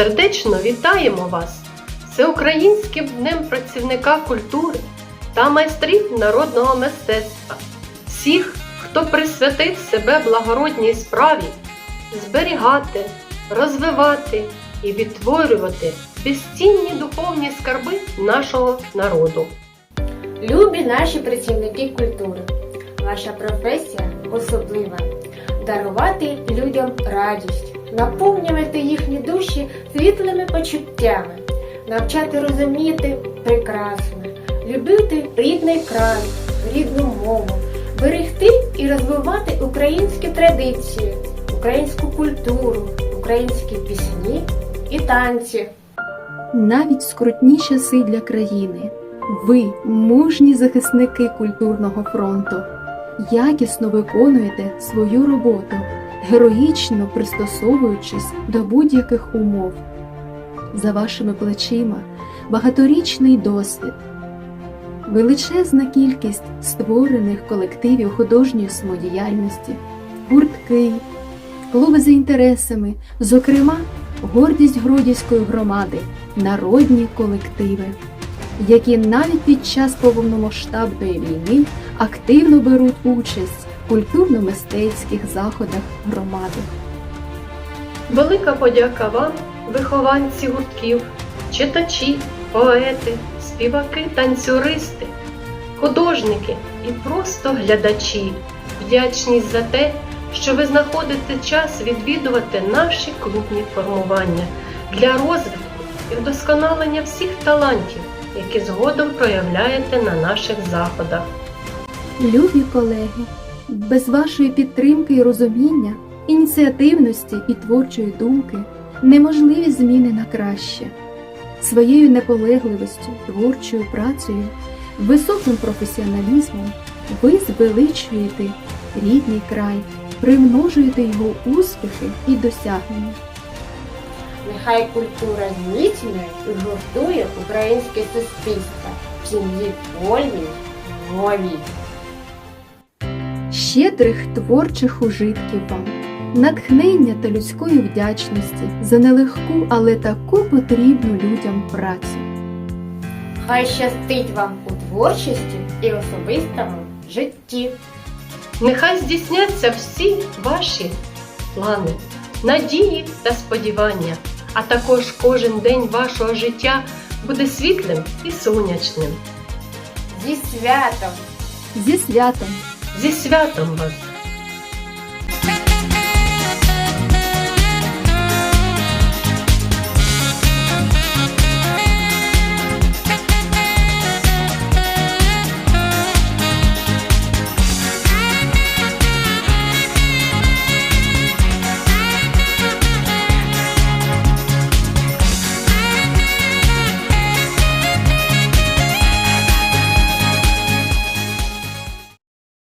Сердечно вітаємо вас Всеукраїнським Днем працівника культури та майстрів народного мистецтва, всіх, хто присвятив себе благородній справі, зберігати, розвивати і відтворювати безцінні духовні скарби нашого народу. Любі наші працівники культури, ваша професія особлива. Дарувати людям радість, наповнювати їхні душі світлими почуттями, навчати розуміти прекрасне, любити рідний край, рідну мову, берегти і розвивати українські традиції, українську культуру, українські пісні і танці. навіть скрутні часи для країни. Ви, мужні захисники культурного фронту, якісно виконуєте свою роботу, героїчно пристосовуючись до будь-яких умов. За вашими плечима багаторічний досвід, величезна кількість створених колективів художньої самодіяльності, гуртки, клуби за інтересами, зокрема, гордість Гродівської громади, народні колективи, які навіть під час повномасштабної війни активно беруть участь культурно-мистецьких заходах громади. Велика подяка вам, вихованці гуртків, читачі, поети, співаки, танцюристи, художники і просто глядачі. Вдячність за те, що ви знаходите час відвідувати наші клубні формування для розвитку і вдосконалення всіх талантів, які згодом проявляєте на наших заходах. Любі колеги, без вашої підтримки і розуміння, ініціативності і творчої думки неможливі зміни на краще. Своєю наполегливістю, творчою працею, високим професіоналізмом ви звеличуєте рідний край, примножуєте його успіхи і досягнення. Нехай культура зміцнює і гуртує українське суспільство в сім'ї вольній, новій. Щедрих творчих ужитків вам, натхнення та людської вдячності за нелегку, але таку потрібну людям працю. Хай щастить вам у творчості і особистому житті. Нехай здійсняться всі ваші плани, надії та сподівання, а також кожен день вашого життя буде світлим і сонячним. Зі святом! Зі святом! Зі святом вас!